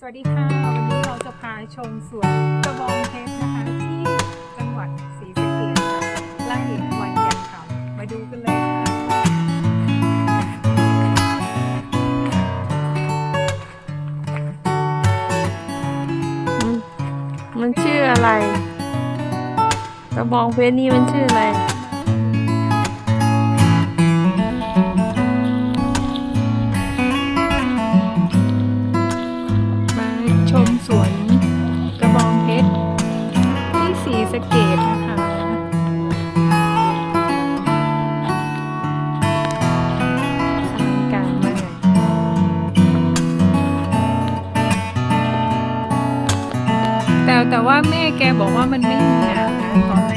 สวัสดีค่ะ วันนี้เราจะพาชมสวนกระบองเพชรนะคะที่จังหวัดศรีสะเกษค่ะไร่วันยันเขามาดูกันเลยค่ะมันมันชื่ออะไร กระบองเพชรนี่มันชื่ออะไร สวนกระบองเพชรที่สีสเกตนะคะอลังการมากแต่แต่ว่าแม่แกบอกว่ามันไม่มีหนามนะตอนแร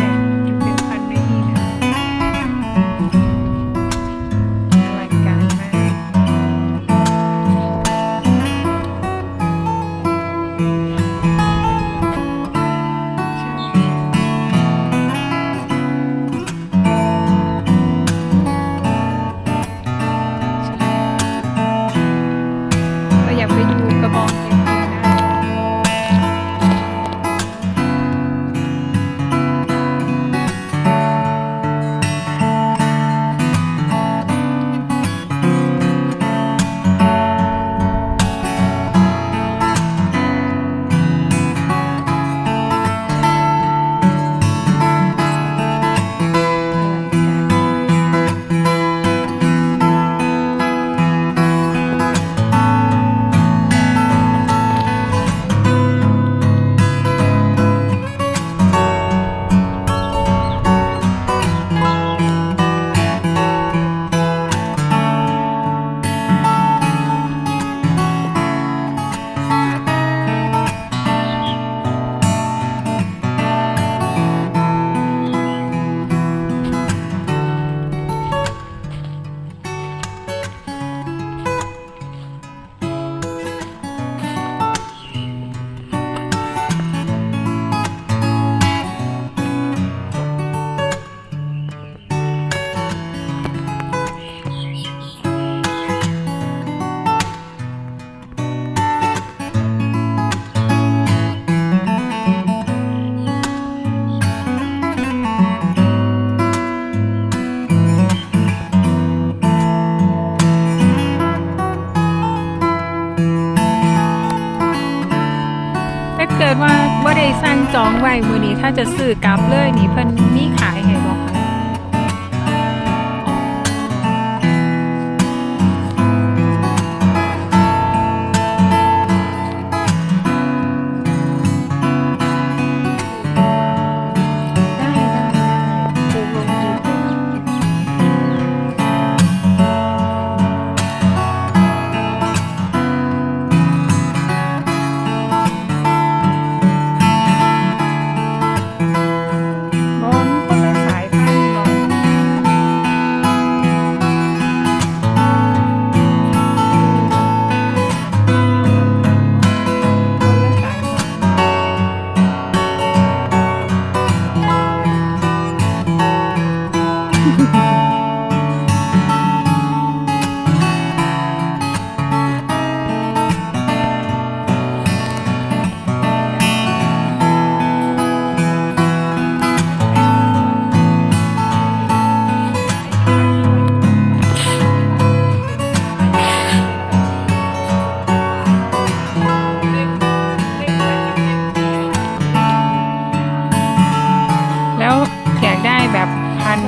สั่งจองไว้มือนี้ถ้าจะซื้อกลับเลยนี่เพิ่นมีขายให้บ่คะ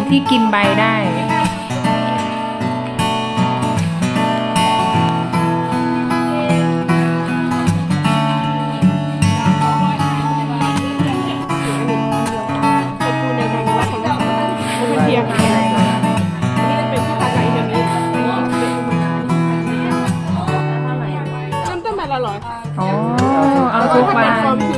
ที่กินใบได้เทียมอะไรเริ่มต้นมาละร้อยค่ะอ๋อ เอาทุกถ้า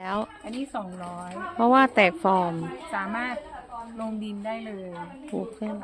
แล้ว อันนี้สองร้อยเพราะว่าแตกฟอร์มสามารถลงดินได้เลย ปลูกขึ้น